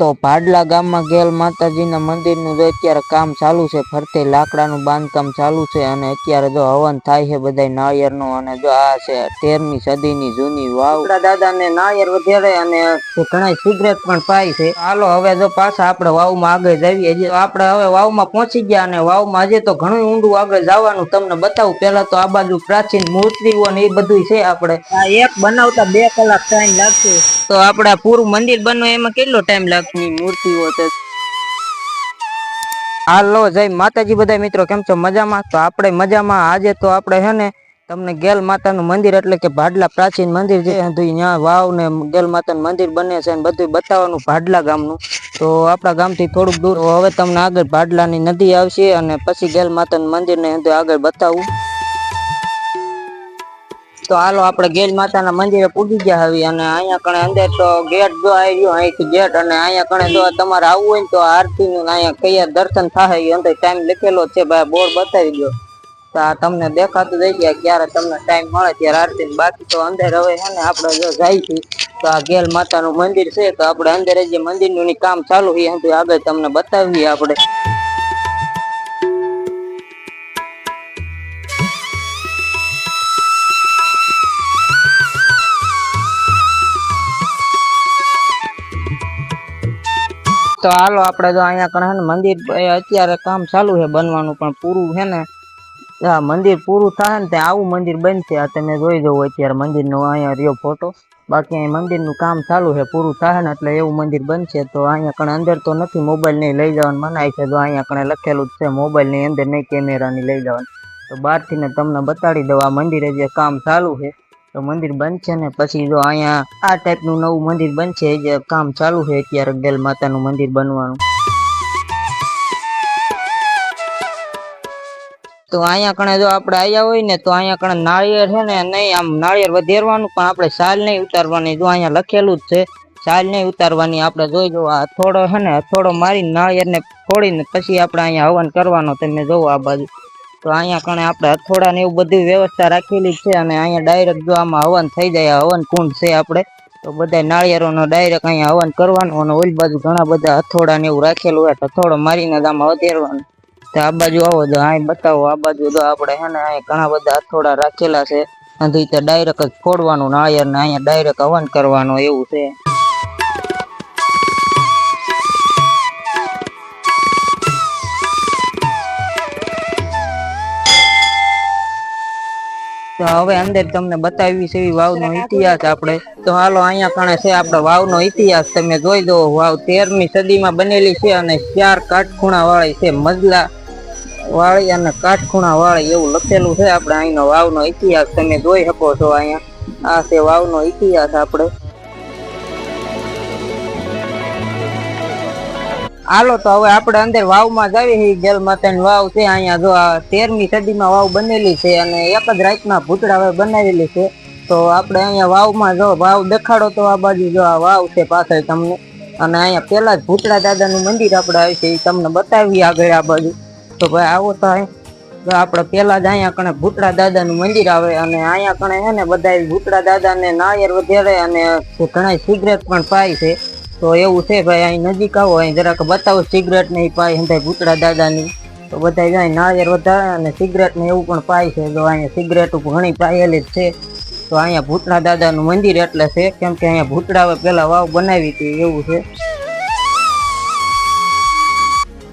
તો ભાડલા ગામમાં ગેલ માતાજીના મંદિરનું જો અત્યારે કામ ચાલુ છે ફરતે લાકડાનું બાંધકામ ચાલુ છે અને અત્યારે જો હવન થાય છે બધાય નાળિયેરનું અને જો આ છે તેરમી સદીની જૂની વાવ. દાદા દાદાને નાળિયેર વધારે અને ઘણા સિગરેટ પણ પાય છે. હાલો હવે જો પાછા આપણે વાવમાં આગળ જઈએ હજી આપણે હવે વાવમાં પહોંચી ગયા અને વાવમાં આજે તો ઘણું ઊંડું આગળ જવાનું તમને બતાવું. પેલા તો આ બાજુ પ્રાચીન મૂર્તિઓ ને એ બધું છે આપણે. આ એક બનાવતા બે કલાક ટાઈમ લાગશે. તો આપડા પૂરું મંદિર બનવું એમાં કેટલો ટાઈમ લાગશે? મૂર્તિઓ છે હાલો જય માતાજી બધા મિત્રો કેમ છો? મજામાં? તો આપણે મજામાં. આજે તો આપણે હે ને તમને ગેલ માતાનું મંદિર એટલે કે ભાડલા પ્રાચીન મંદિર જે ત્યાં વાવ ને ગેલ માતાનું મંદિર બને છે અને બધું બતાવવાનું ભાડલા ગામનું. તો આપણા ગામથી થોડુંક દૂર. હવે તમને આગળ ભાડલાની નદી આવશે અને પછી ગેલ માતાનું મંદિરને આગળ બતાવું. તો હાલો આપણે ગેલ માતાના મંદિરે પૂગી ગયા હવે અને અહીંયા કણે અંદર તો ગેટ જો આવી રહ્યો અહીંથી ગેટ અને અહીંયા કણે જો તમારે આવવું હોય ને તો આરતી નું અહીંયા કયા દર્શન થાય અંદર ટાઈમ લખેલો છે, ભાઈ બોર્ડ બતાવી દો તો આ તમને દેખાતું થઈ ગયા ક્યારે તમને ટાઈમ મળે ત્યારે આરતી બાકી તો અંદર હવે છે ને આપણે જો જાય છે તો આ ગેલ માતાનું મંદિર છે, તો આપણે અંદર જે મંદિરનું કામ ચાલુ છે આગળ તમને બતાવીએ આપણે. તો હાલો, આપણે જો અહીંયા કણે ને, મંદિર અત્યારે કામ ચાલુ છે બનવાનું, પણ પૂરું છે ને, આ મંદિર પૂરું થાય ને, ત્યાં આવું મંદિર બનશે. આ તમે જોઈ જવું અત્યારે મંદિરનો અહીંયા રહ્યો ફોટો બાકી અહીં મંદિરનું કામ ચાલુ છે, પૂરું થાય ને, એટલે એવું મંદિર બનશે. તો અહીંયા કણે અંદર તો નથી મોબાઈલ નહીં લઈ જવાનું, મનાય છે જો અહીંયા કણે લખેલું જ છે મોબાઈલની અંદર નહીં કેમેરાની લઈ જવાનું. તો બહારથી ને તમને બતાડી દઉં, આ મંદિરે જે કામ ચાલુ છે તો મંદિર બંધ છે ને, પછી જો અહીંયા આ ટાઈપનું નવું મંદિર બનશે છે, જે કામ ચાલુ છે અત્યારે ગેલ માતાનું મંદિર બનવાનું. તો અહીંયા કણે જો આપણે આવ્યા હોય ને, તો અહીંયા કણે નાળિયેર છે ને, નહીં, આમ નાળિયેર વધેરવાનું, પણ આપણે સાલ નહીં ઉતારવાની, જો અહીંયા લખેલું જ છે સાલ નહીં ઉતારવાની, આપણે જોઈ જો, આ થોડો છે ને થોડો મારીને નાળિયેરને ફોડીને પછી આપણે અહીંયા હવન કરવાનો, તમે જોવો આ બાજુ. તો અહીંયા કણે આપણે હથોડા ને એવું બધું વ્યવસ્થા રાખેલી છે અને અહીંયા ડાયરેક્ટ જો આમાં હવન થઈ જાય હવન કુંડ છે આપણે, તો બધા નાળિયેરોનો ડાયરેક્ટ અહીંયા હવન કરવાનું અને ઓલી બાજુ ઘણા બધા હથોડા ને એવું રાખેલું હોય હથોડો મારીને જ આમાં વધેરવાનું. તો આ બાજુ આવો જો અહીં બતાવો, આ બાજુ જો આપણે હે ને અહીંયા ઘણા બધા હથોડા રાખેલા છે. અને તે ડાયરેક્ટ જ ફોડવાનું નાળિયેર ને અહીંયા ડાયરેક્ટ હવન કરવાનું એવું છે. તો હવે અંદર તમને બતાવી છે એવી વાવનો ઇતિહાસ આપણે. તો હાલો અહીંયા કણે છે આપણે વાવનો ઇતિહાસ. તમે જોઈ દો વાવ તેરમી સદીમાં બનેલી છે અને ચાર કાટખૂણા વાળી છે. મજલા વાળી અને કાટખૂણા વાળી એવું લખેલું છે આપણે અહીંનો વાવનો ઇતિહાસ. તમે જોઈ શકો છો અહીંયા. આ છે વાવનો ઇતિહાસ આપણે. હાલો તો હવે આપણે અંદર વાવમાં જાવી છીએ ગેલ માતાની વાવ છે. અહીંયા જો આ તેરમી સદીમાં વાવ બનેલી છે અને એક જ રાતમાં ભૂતળા હવે બનાવેલી છે. તો આપણે અહીંયા વાવમાં જો વાવ દેખાડો તો આ બાજુ જો આ વાવ છે પાછળ તમને. અને અહીંયા પહેલાં જ ભૂતળા દાદાનું મંદિર આપણે આવ્યું છે, એ તમને બતાવીએ આગળ આ બાજુ. તો ભાઈ આવો તો જો આપણે પહેલાં જ અહીંયા કણે ભૂતળા દાદાનું મંદિર આવે અને અહીંયા કણે છે ને બધા ભૂતળા દાદાને નાયર વધારે અને ઘણા સિગરેટ પણ પાય છે. તો એવું છે ભાઈ, અહીં નજીક આવો, અહીં જરાક બતાવો સિગરેટ ને પાય પાય ભાઈ ભૂતળા દાદાની. તો બધા જાય નાળિયેર વધારે અને સિગરેટ ને એવું પણ પાય છે. જો અહીંયા સિગરેટ ઘણી પાયેલી જ છે. તો અહીંયા ભૂતળા દાદાનું મંદિર એટલે છે, કેમ કે અહીંયા ભૂતળા પહેલાં વાવ બનાવી હતી, એવું છે.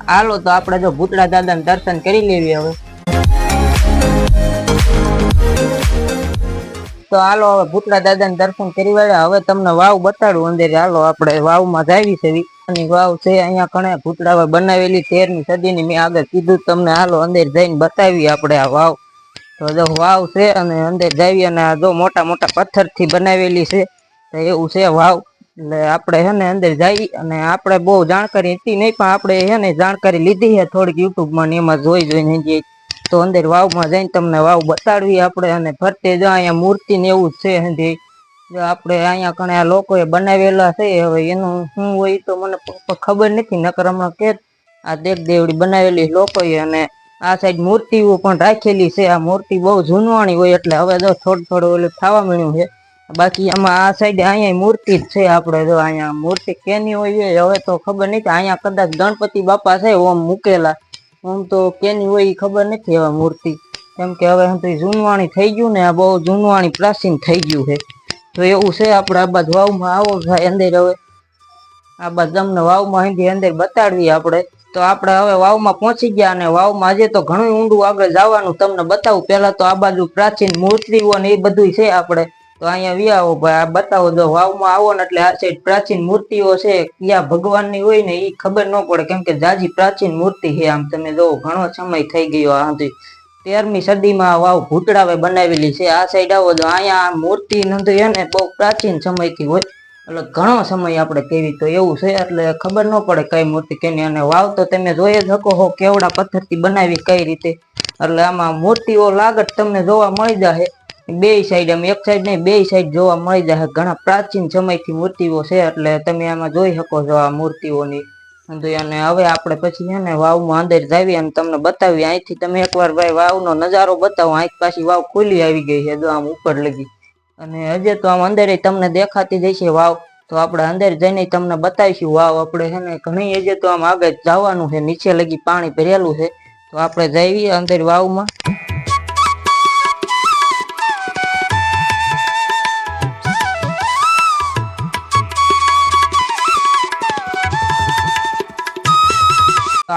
હાલો, તો આપણે જો ભૂતળા દાદાને દર્શન કરી લેવી હવે. તો હાલો, હવે ભૂતળા દાદાના દર્શન કરી વાળ્યા. હવે તમને વાવ બતાડું અંદર. હાલો, આપણે વાવમાં જાવી છે અને વાવ છે. અહીંયા ઘણા ભૂતળા તેરની સદી સદીની મેં આગળ કીધું તમને. હાલો, અંદર જઈને બતાવી આપણે આ વાવ. તો જો વાવ છે અને અંદર જાવી અને જો મોટા મોટા પથ્થરથી બનાવેલી છે, તો એવું છે વાવ. એટલે આપણે છે ને અંદર જઈ અને આપણે બહુ જાણકારી હતી નહીં, પણ આપણે છે ને જાણકારી લીધી છે થોડીક યુટ્યુબમાં ને એમાં જોઈ જોઈને તો અંદર વાવમાં જઈને તમને વાવ બતાડવી આપણે અને ફરતે જો અહીંયા મૂર્તિ ને એવું છે હજી. જો આપણે અહીંયા ઘણા લોકોએ બનાવેલા છે, હવે એનું શું હોય તો મને ખબર નથી, નકર હમણાં કે આ દેવ દેવડી બનાવેલી લોકોએ અને આ સાઈડ મૂર્તિઓ પણ રાખેલી છે, આ મૂર્તિ બહુ જૂનવાણી હોય એટલે હવે જો થોડું થોડું ઓલું થવા મળ્યું છે. બાકી આમાં આ સાઈડ અહીંયા મૂર્તિ જ છે, આપણે જો અહીંયા મૂર્તિ કેની હોય હવે તો ખબર નથી, અહીંયા કદાચ ગણપતિ બાપા છે, ઓમ મૂકેલા. ઓમ તો કેની હોય એ ખબર નથી હવે મૂર્તિ. કેમ કે હવે હું તો જૂનવાણી થઈ ગયું ને આ બહુ જૂનવાણી પ્રાચીન થઈ ગયું છે. તો એવું છે આપણે આ બાજુ વાવમાં આવો ભાઈ અંદર હવે. આ બાજુ તમને વાવમાં હિન્દી અંદર બતાડવી આપણે. તો આપણે હવે વાવમાં પહોંચી ગયા અને વાવમાં આજે તો ઘણું ઊંડું આગળ જવાનું તમને બતાવું. પહેલા તો આ બાજુ પ્રાચીન મૂર્તિઓ ને એ બધું છે આપણે. તો અહીંયા વી આવો, ભાઈ, આ બતાવો, જો વાવમાં આવો ને એટલે આ સાઈડ પ્રાચીન મૂર્તિઓ છે, ક્યાં ભગવાનની હોય ને એ ખબર ન પડે, કેમ કે જાજી પ્રાચીન મૂર્તિ છે, આમ તમે જો ઘણો સમય થઈ ગયો આ સુધી. તેરમી સદીમાં આ વાવ ભૂતળાવે બનાવેલી છે, આ સાઈડ આવો તો અહીંયા આ મૂર્તિ નથી ને બહુ પ્રાચીન સમયથી હોય, એટલે ઘણો સમય આપણે કેવી તો એવું છે, એટલે ખબર ન પડે કઈ મૂર્તિ કેની, અને વાવ તો તમે જોઈ જ શકો હો કેવડા પથ્થરથી બનાવી, કઈ રીતે. એટલે આમાં મૂર્તિઓ લાગત તમને જોવા મળી જશે બે સાઈડ આમ એક સાઈડ નહીં, બે સાઈડ જોવા મળી જશે ઘણા પ્રાચીન સમયથી મૂર્તિઓ છે, એટલે તમે આમાં જોઈ શકો છો આ મૂર્તિઓની. તો અને હવે આપણે પછી છે ને વાવમાં અંદર જાવી અને તમને બતાવી અહીંથી તમે એકવાર ભાઈ વાવનો નજારો બતાવો. અહીં પાછી વાવ ખુલ્લી આવી ગઈ છે, જો આમ ઉપર લગી. અને હજે તો આમ અંદર તમને દેખાતી જશે વાવ. તો આપણે અંદર જઈને તમને બતાવીશું વાવ. આપણે છે ને ઘણી હજે તો આમ આગળ જવાનું છે, નીચે લગી પાણી ભરેલું છે. તો આપણે જઈએ અંદર વાવમાં.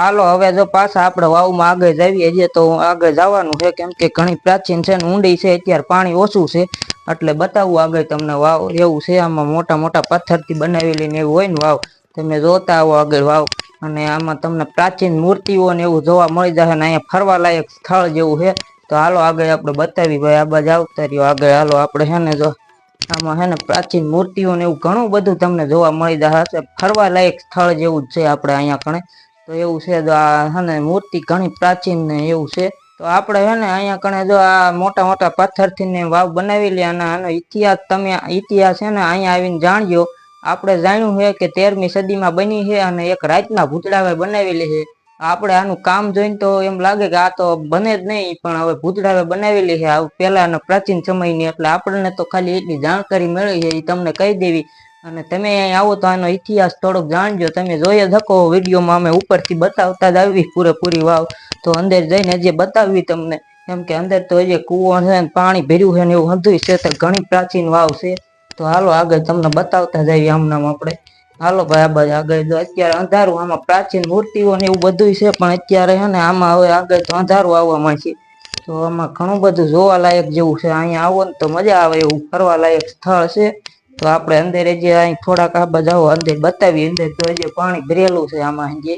હાલો, હવે જો પાછા આપણે વાવમાં આગળ જાવીએ છીએ તો આગળ જવાનું છે, કેમ કે ઘણી પ્રાચીન છે ને ઊંડી છે, અત્યારે પાણી ઓછું છે, એટલે બતાવું આગળ તમને વાવ, એવું છે, આમાં મોટા મોટા પથ્થરથી બનાવેલી ને એવું હોય ને વાવ, તમે જોતા આવો આગળ વાવ, અને આમાં તમને પ્રાચીન મૂર્તિઓ ને એવું જોવા મળી જશે ને અહીંયા ફરવા લાયક સ્થળ જેવું છે, તો હાલો આગળ આપણે બતાવી ભાઈ, આ બાજુ આવતા રહ્યો આગળ, હાલો આપણે છે ને જો, આમાં છે ને પ્રાચીન મૂર્તિઓ ને એવું ઘણું બધું તમને જોવા મળી જશે ફરવા લાયક સ્થળ જેવું જ છે આપણે અહીંયા કણે તો એવું છે તો આ છે ને મૂર્તિ ઘણી પ્રાચીન ને એવું છે. તો આપણે છે ને અહીંયા કણે જો આ મોટા મોટા પથ્થરથી ને વાવ બનાવેલી અને આનો ઇતિહાસ તમે ઇતિહાસ છે ને અહીંયા આવીને જાણ્યો આપણે જાણ્યું છે કે તેરમી સદીમાં બની છે અને એક રાતના ભૂતડાવે બનાવેલી છે. આપણે આનું કામ જોઈને તો એમ લાગે કે આ તો બને જ નહીં, પણ હવે ભૂતડાવે બનાવેલી છે. પહેલાના પ્રાચીન સમયની, એટલે આપણને તો ખાલી એટલી જાણકારી મળી છે એ તમને કહી દેવી. અને તમે અહીં આવો તો આનો ઇતિહાસ થોડોક જાણજો. તમે જોઈ જ શકો વિડીયોમાં અમે ઉપરથી બતાવતા જ આવી પૂરેપૂરી વાવ. તો અંદર જઈને જે બતાવવી તમને, કેમ કે અંદર તો જે કૂવો છે ને પાણી ભર્યું છે ને એવું હંધું છે, તો ઘણી પ્રાચીન વાવ છે. તો હાલો આગળ તમને બતાવતા જઈએ આમનામ આપણે. હાલો ભાઈ, આ બાજુ આગળ જો અત્યારે અંધારું, આમાં પ્રાચીન મૂર્તિઓ ને એવું બધું છે, પણ અત્યારે છે ને આમાં હવે આગળ તો અંધારું આવવા માંડશે તો આમાં ઘણું બધું જોવા લાયક જેવું છે. અહીંયા આવો ને તો મજા આવે એવું ફરવા લાયક સ્થળ છે. તો આપણે અંદર જે અહીં થોડાક આ બધા અંદર બતાવી અંદર તો જે પાણી ભરેલું છે આમાં જે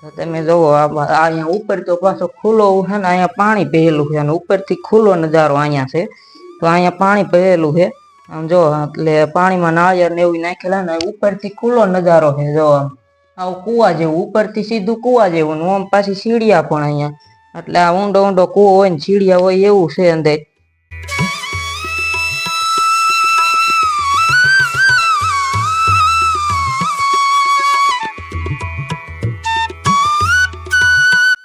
તો તમે જુઓ અહીંયા ઉપર તો પાછો ખુલ્લો છે ને અહીંયા પાણી ભરેલું છે અને ઉપરથી ખુલ્લો નજારો અહીંયા છે. તો અહીંયા પાણી ભરેલું છે. આમ જો એટલે પાણીમાં નાળિયેર ને એવું નાખેલા ને ઉપરથી ખુલ્લો નજારો છે જો આવું કુવા જેવું, ઉપરથી સીધું કુવા જેવું ને આમ પાછી સીડિયા પણ અહીંયા. એટલે આ ઊંડો ઊંડો કુવો હોય ને સીડિયા હોય એવું છે અંદર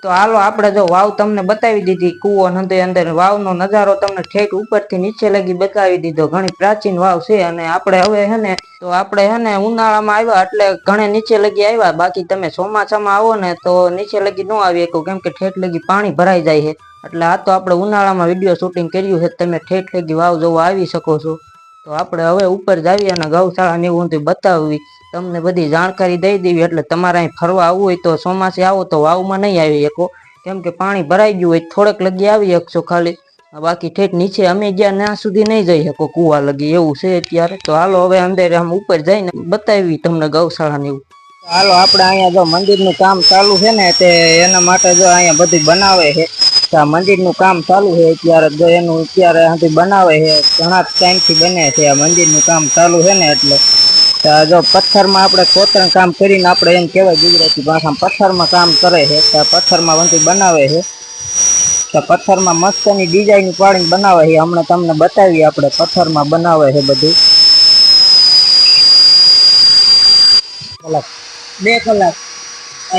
તો હાલો, આપણે જો વાવ તમને બતાવી દીધી કુવો નંદે અંદર વાવનો નજારો તમને ઠેઠ ઉપરથી નીચે લગી બતાવી દીધો. ઘણી પ્રાચીન વાવ છે અને આપણે હવે હે ને, તો આપણે હે ને ઉનાળામાં આવ્યા એટલે ઘણે નીચે લગી આવ્યા. બાકી તમે ચોમાસામાં આવો ને તો નીચે લગી ન આવી શકો, કેમ કે ઠેઠ લગી પાણી ભરાઈ જાય છે. એટલે આ તો આપણે ઉનાળામાં વીડિયો શૂટિંગ કર્યું છે, તમે ઠેઠ લગી વાવ જોવા આવી શકો છો. તો આપણે હવે ઉપર જાવી અને ગૌશાળા ને એવું બતાવવી. તમને બધી જાણકારી દઈ દેવી, એટલે તમારે અહીં ફરવા આવવું હોય તો ચોમાસે આવો તો વાવમાં નહીં આવી શકો. કેમ કે પાણી ભરાઈ ગયું હોય, થોડેક લગી આવી શકશો ખાલી. બાકી ઠેઠ નીચે અમે જ્યાં ત્યાં સુધી નહીં જઈ શકો, કુવા લગી એવું છે અત્યારે. તો હાલો હવે અંદર આમ ઉપર જઈને બતાવી તમને ગૌશાળા ને એવું હાલો, આપણે અહીંયા જો મંદિરનું કામ ચાલુ છે ને, તે એના માટે જો અહીંયા બધું બનાવે છે. મંદિરનું કામ ચાલુ છે અત્યારે એનું અત્યારે અહીંથી બનાવે છે, ઘણા ટાઈમથી બને છે આ મંદિરનું કામ ચાલુ છે ને એટલે. જો પથ્થરમાં આપણે કોતરણ કામ કરીને આપણે એમ કહેવાય ગુજરાતી ભાષામાં પથ્થરમાં કામ કરે છે, તો પથ્થરમાં બધું બનાવે છે. તો પથ્થરમાં મસ્તની ડિઝાઇન પાડીને બનાવે છે, હમણાં તમને બતાવીએ આપણે પથ્થરમાં બનાવે છે બધું. કલાક. બે કલાક.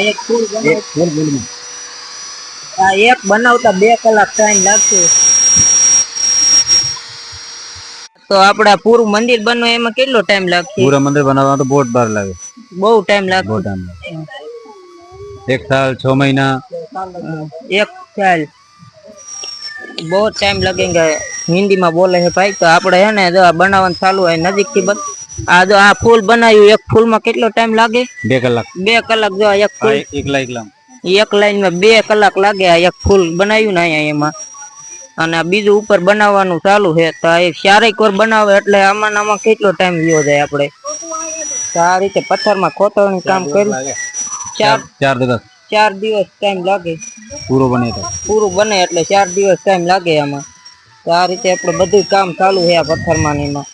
એક ફૂલ બનાવ આ એક બનાવતા બે કલાક ટાઈમ લાગશે તો આપડા પૂરું મંદિર બનવું એમાં કેટલો ટાઈમ લાગશે પૂરા મંદિર બનાવવા તો બહુ બાર લાગે બહુ ટાઈમ લાગે બહુ ટાઈમ લાગે એક સાલ છ મહિના એક સાલ બહુ ટાઈમ લાગેંગે હિન્દીમાં બોલે છે ભાઈ તો આપણે હે ને જો આ બનાવવાનું ચાલુ હોય નજીકથી આ જો આ ફૂલ બનાવ્યું એક ફૂલમાં કેટલો ટાઈમ લાગે બે કલાક બે કલાક જો એક ફૂલ એકલા એકલા એક લાઈનમાં બે કલાક લાગે આ એક ફૂલ બનાવ્યું ને અહીંયા એમાં. અને બીજું ઉપર બનાવવાનું ચાલુ છે તો એ ચારેક વાર બનાવે એટલે આમાં આમાં કેટલો ટાઈમ ગયો જાય આપણે. તો આ રીતે પથ્થરમાં ખોતરણી કામ કર્યું. ચાર ચાર દિવસ. ચાર દિવસ ટાઈમ લાગે. પૂરો બને પૂરું બને એટલે ચાર દિવસ ટાઈમ લાગે આમાં. તો આ રીતે આપણે બધું કામ ચાલુ છે આ પથ્થરમાં એમાં.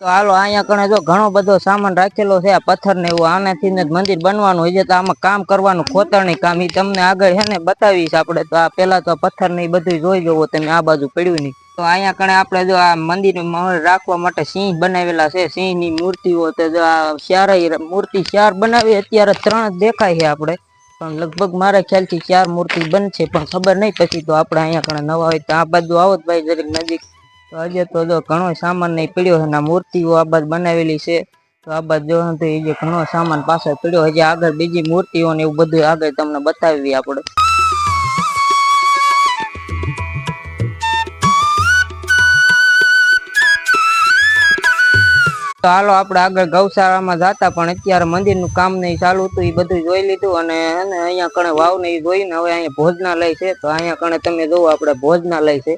તો હાલો, અહીંયા કણે જો ઘણો બધો સામાન રાખેલો છે, આ પથ્થર ને એવું, આનાથી જ મંદિર બનવાનું હોય છે, તો આમાં કામ કરવાનું, ખોતરણી કામ એ તમને આગળ છે ને બતાવીશ આપણે. તો આ પેલા તો પથ્થર ને બધું જોઈ જવો તમે આ બાજુ પડ્યું નહીં. તો અહીંયા કણે આપણે જો આ મંદિર રાખવા માટે સિંહ બનાવેલા છે સિંહની મૂર્તિઓ તો જો આ ચારેય મૂર્તિ ચાર બનાવી, અત્યારે ત્રણ દેખાય છે આપણે. પણ લગભગ મારા ખ્યાલથી ચાર મૂર્તિ બનશે, પણ ખબર નહીં, પછી તો આપણે અહીંયા કણે નવા હોય તો આ બાજુ આવો જ ભાઈ, જરીક નજીક. તો આજે તો જો ઘણો સામાન નહીં પડ્યો છે મૂર્તિઓ આ બાજુ બનાવેલી છે. તો આ બાજુ જો તો એ જે ઘણો સામાન પાછળ પડ્યો હજી આગળ બીજી મૂર્તિઓ ને એવું બધું આગળ તમને બતાવી આપણે. તો હાલો આપણે આગળ ગૌશાળામાં જતા પણ અત્યારે મંદિરનું કામ નહીં ચાલુ હતું એ બધું જોઈ લીધું અને અહીંયા કણે વાવ ને એ જોઈને હવે અહીંયા ભોજનાલય છે. તો અહીંયા કણે તમે જોવો આપણે ભોજનાલય છે.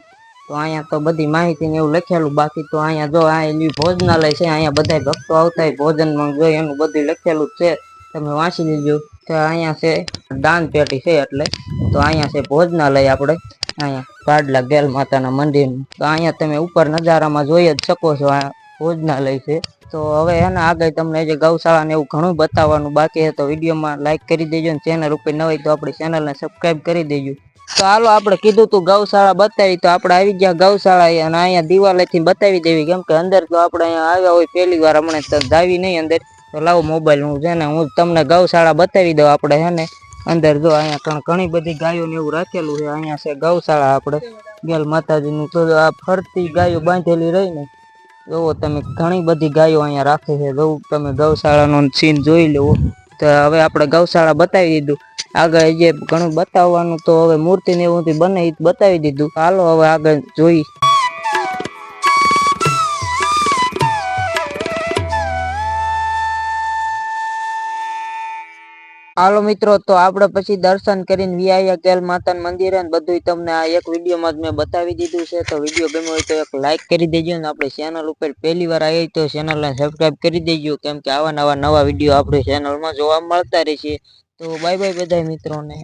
તો અહીંયા તો બધી માહિતી ને એવું લખેલું, બાકી તો અહીંયા જો આ ભોજનાલય છે, અહીંયા બધા ભક્તો આવતા હોય ભોજનમાં જોઈ એનું બધું લખેલું છે, તમે વાંચી લેજો. તો અહીંયા છે, દાન પેટી છે એટલે, તો અહીંયા છે ભોજનાલય આપણે, અહીંયા પાડલા ગેલ માતાના મંદિરનું. તો અહીંયા તમે ઉપર નજારામાં જોઈ જ શકો છો, આ ભોજનાલય છે. તો હવે એના આગળ તમને જે ગૌશાળા ને એવું ઘણું બતાવવાનું બાકી છે, તો વિડીયોમાં લાઇક કરી દેજો ને ચેનલ ઉપર ન હોય તો આપણી ચેનલને સબસ્ક્રાઇબ કરી દેજો. તો હાલો, આપણે કીધું તું ગૌશાળા બતાવી, તો આપણે આવી ગયા ગૌશાળા અને અહીંયા દિવાલેથી બતાવી દેવી, કેમ કે અંદર તો આપણે અહીંયા આવ્યા હોય પહેલી વાર, હમણાં તો જાવી નહીં અંદર. તો લાવો મોબાઈલ હું છે ને, હું તમને ગૌશાળા બતાવી દઉં, આપણે હે ને, અંદર જો અહીંયા ઘણી બધી ગાયો ને એવું રાખેલું છે, અહીંયા છે ગૌશાળા આપણે. ગેલ માતાજીનું તો આ ફરતી ગાયો બાંધેલી રહી ને જોવો તમે ઘણી બધી ગાયો અહીંયા રાખે છે. જોવું તમે ગૌશાળાનો સીન જોઈ લેવો. તો હવે આપણે ગૌશાળા બતાવી દીધું. આગળ જે ઘણું બતાવવાનું તો હવે મૂર્તિ ને એવું બને એ બતાવી દીધું. હાલો હવે આગળ જોઈ હાલો મિત્રો, તો આપણે પછી દર્શન કરીને વિયા ગેલ માતાના મંદિર ને બધું તમને આ એક વિડીયોમાં જ મેં બતાવી દીધું છે. તો વીડિયો ગમ્યો હોય તો એક લાઈક કરી દેજો ને આપણે ચેનલ ઉપર પહેલી વાર આવી તો ચેનલને સબસ્ક્રાઈબ કરી દેજો. કેમ કે આવા નવા નવા વીડિયો આપણી ચેનલમાં જોવા મળતા રહેશે. તો બાય બાય બધા મિત્રોને.